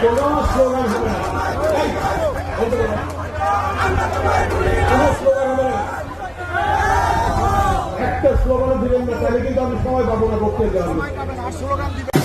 কোনো স্লোগান হবে না। কোনো স্লোগান হবে না একটা স্লোগানও দিবেন না তাহলে কিন্তু আমি সময় পাবো না বক্তব্য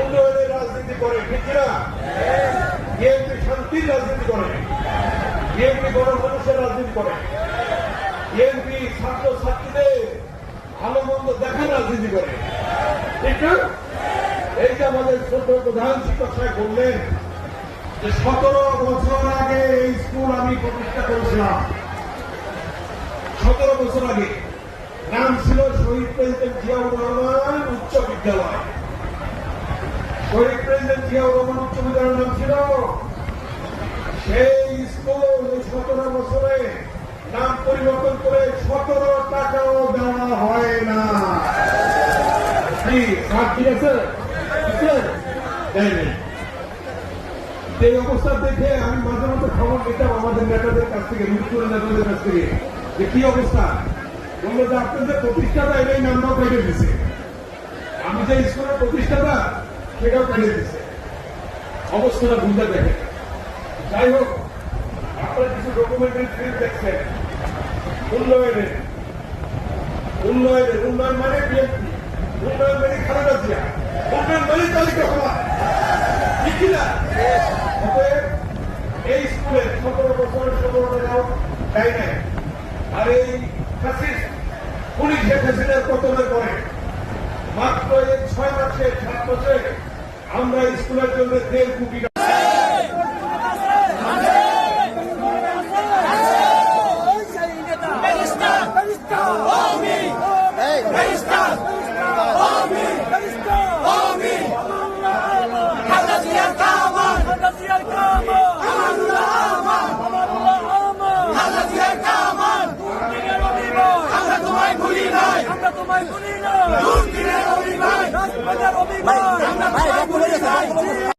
উন্নয়নের রাজনীতি করে, ঠিক না বিএনপি শান্তির রাজনীতি করে, বিএনপি গণমানুষের রাজনীতি করে। বিএনপি ছাত্র ছাত্রীদের ভালো মন্দ দেখা রাজনীতি করে। ঠিক না? এই যে আমাদের ছোট প্রধান শিক্ষক সাহেব বললেন যে, সতেরো বছর আগে এই স্কুল আমি প্রতিষ্ঠা করেছিলাম। সতেরো বছর আগে। নাম ছিল শহীদ প্রেসিডেন্ট জিয়াউর রহমান উচ্চ বিদ্যালয়। শহীদ প্রেসিডেন্ট জিয়াউর রহমান উচ্চ নাম ছিল। সেই স্কুল সতেরো বছরে নাম পরিবর্তন করে সতেরো টাকাও দেওয়া হয় না। এই অবস্থা দেখে আমি মাঝে মাঝে খবর নিতাম আমাদের নেতাদের কাছ থেকে মুখ্যমন্ত্রী নেতাদের কাছ থেকে, যে কি অবস্থা? বলল যে আপনাদের প্রতিষ্ঠাতা এটাই নামটাও কেটে দিছে। আমি যে স্কুলের প্রতিষ্ঠাতা সেটাও কেটে দিছে অবস্থাটা বুঝতে দেখে যাই হোক আপনারা কিছু ডকুমেন্টারি ফিল্ম দেখছেন। উন্নয়নের উন্নয়নের উন্নয়ন মানে বিএনপি উন্নয়ন মানে খালেদা জিয়া। উন্নয়ন মানে তালিকা হওয়া। ঠিক কিনা অতএব এই স্কুলে সতেরো বছর ষোলো টাকাও দেয় নাই। আর এই ফ্যাসিস পুলিশ শেখ হাসিনার পতনের পরে মাত্র এই ছয় মাসে সাত মাসে আমরা স্কুলের জন্য দেড় কোটি নাই আমরা তোমায় ভুলি না দুর্দিনের অভিমান। রাজপথের অভিমান। Vai, vai, vai.